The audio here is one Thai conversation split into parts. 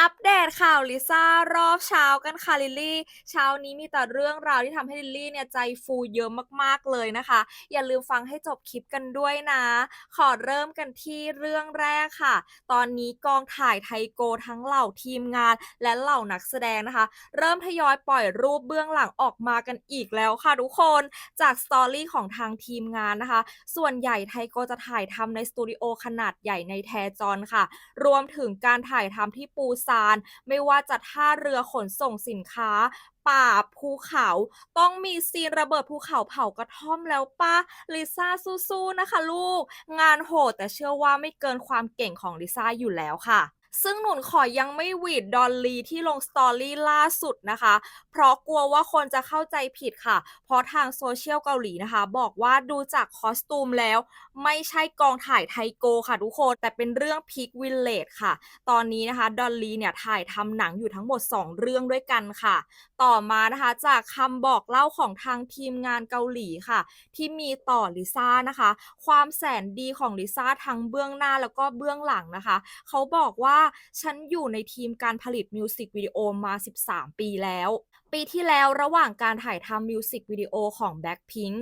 อัปเดตข่าวลิซ่ารอบเช้ากันค่ะลิลลี่ เช้านี้มีแต่เรื่องราวที่ทำให้ลิลลี่เนี่ยใจฟูเยอะมากๆเลยนะคะ อย่าลืมฟังให้จบคลิปกันด้วยนะ ขอเริ่มกันที่เรื่องแรกค่ะ ตอนนี้กองถ่ายไทโกทั้งเหล่าทีมงาน และเหล่านักแสดงนะคะ เริ่มทยอยปล่อยรูปเบื้องหลังออกมากันอีกแล้วค่ะทุกคนจากสตอรี่ของทางทีมงานนะคะ ส่วนใหญ่ไทโกจะถ่ายทำในสตูดิโอขนาดใหญ่ในแทจอนค่ะ รวมถึงการถ่ายทำที่ปูซาน ไม่ว่าจะท่าเรือขนส่งสินค้า ป่าภูเขา ต้องมีซีนระเบิดภูเขาเผากระท่อมแล้วป้าลิซ่าสู้ๆนะคะลูก งานโหดแต่เชื่อว่าไม่เกินความเก่งของลิซ่าอยู่แล้วค่ะ ซึ่งหนุนขอยังไม่หวีดดอลลีที่ลงสตอรี่ล่าสุดนะคะ เพราะกลัวว่าคนจะเข้าใจผิดค่ะ เพราะทางโซเชียลเกาหลีนะคะ บอกว่าดูจากคอสตูมแล้ว ไม่ใช่กองถ่ายไทโกค่ะทุกคน แต่เป็นเรื่องพิกวิลเลจค่ะ ตอนนี้นะคะดอลลีเนี่ยถ่ายทำหนังอยู่ทั้งหมด 2 เรื่องด้วยกันค่ะ ต่อมานะคะจากคำบอกเล่าของทางทีมงานเกาหลีค่ะ ที่มีต่อลิซ่านะคะ ความแสนดีของลิซ่าทั้งเบื้องหน้าแล้วก็เบื้องหลังนะคะ เขาบอกว่าฉันอยู่ในทีมการผลิตมิวสิกวิดีโอมา 13 ปีแล้ว ปีที่แล้วระหว่างการถ่ายทำมิวสิกวิดีโอของ Blackpink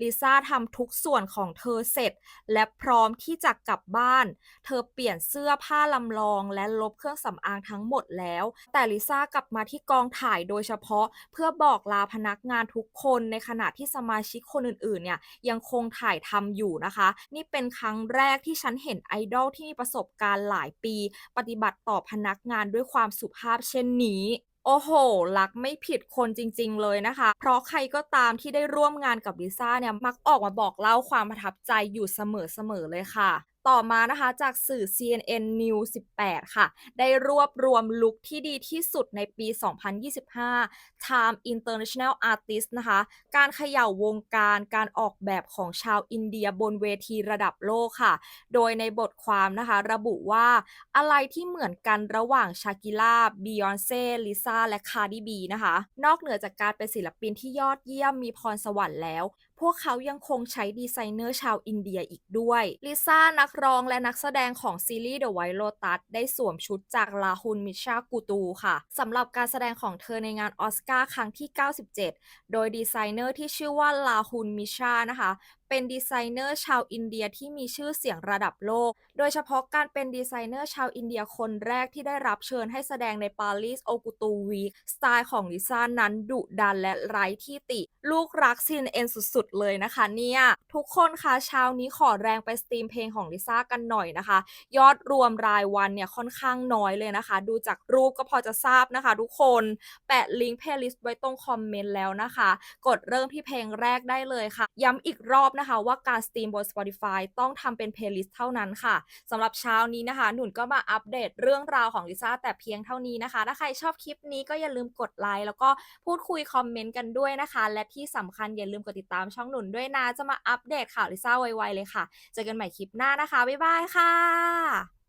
ลิซ่าทำทุกส่วนของเธอเสร็จ และพร้อมที่จะกลับบ้าน เธอเปลี่ยนเสื้อผ้าลำลองและลบเครื่องสำอางทั้งหมดแล้ว แต่ลิซ่ากลับมาที่กองถ่ายโดยเฉพาะเพื่อบอกลาพนักงานทุกคนในขณะที่สมาชิกคนอื่นๆเนี่ยยังคงถ่ายทำอยู่นะคะ นี่เป็นครั้งแรกที่ฉันเห็นไอดอลที่มีประสบการณ์หลายปี ปฏิบัติต่อพนักงานด้วยความสุภาพเช่นนี้ โอ้โห รักไม่ผิดคนจริง ๆ เลยนะคะ เพราะใครก็ตามที่ได้ร่วมงานกับลิซ่าเนี่ย มักออกมาบอกเล่าความประทับใจอยู่เสมอๆเลยค่ะ ต่อมานะคะจากสื่อ CNN News 18 ค่ะ ได้รวบรวมลุคที่ดีที่สุดในปี 2025 Time International Artist นะคะ การเขย่าวงการการออกแบบของชาวอินเดียบนเวทีระดับโลกค่ะ โดยในบทความนะคะระบุว่าอะไรที่เหมือนกันระหว่างชากิล่าบียอนเซ่ลิซ่าและคาร์ดิบีนะคะ นอกเหนือจากการเป็นศิลปินที่ยอดเยี่ยมมีพรสวรรค์แล้ว พวกเขายังคงใช้ดีไซเนอร์ชาวอินเดียอีกด้วยลิซ่านักร้องและนักแสดงของซีรีส์ The White Lotus ได้สวมชุดจากลาฮุนมิชากูตูค่ะสำหรับการแสดงของเธอในงานออสการ์ครั้งที่ 97 โดยดีไซเนอร์ที่ชื่อว่าลาฮุนมิชานะคะ เป็นดีไซเนอร์ชาวอินเดียที่มีชื่อเสียงระดับโลก โดยเฉพาะการเป็นดีไซเนอร์ชาวอินเดียคนแรกที่ได้รับเชิญให้แสดงในปารีสโอกุตูวีสไตล์ของลิซ่านั้นดุดันและไร้ที่ติ ลูกรักซีนเอ็นสุดๆ เลยนะคะเนี่ย ทุกคนคะเช้านี้ขอแรงไปสตรีมเพลงของลิซ่ากันหน่อยนะคะ ยอดรวมรายวันเนี่ยค่อนข้างน้อยเลยนะคะ ดูจากรูปก็พอจะทราบนะคะ ทุกคนแปะลิงก์เพลย์ลิสต์ไว้ตรงคอมเมนต์แล้วนะคะ กดเริ่มที่เพลงแรกได้เลยค่ะ ย้ำอีกรอบนะนะคะว่าการสตรีมบน Spotify ต้องทำเป็นเพลย์ลิสต์เท่านั้นค่ะสำหรับเช้านี้นะคะ หนุนก็มาอัปเดตเรื่องราวของลิซ่าแต่เพียงเท่านี้นะคะ ถ้าใครชอบคลิปนี้ก็อย่าลืมกดไลค์แล้วก็พูดคุยคอมเมนต์กันด้วยนะคะ และที่สำคัญอย่าลืมกดติดตามช่องหนุนด้วยนะจะมาอัปเดตข่าวลิซ่าไวๆเลยค่ะ เจอกันใหม่คลิปหน้านะคะบ๊ายบายค่ะ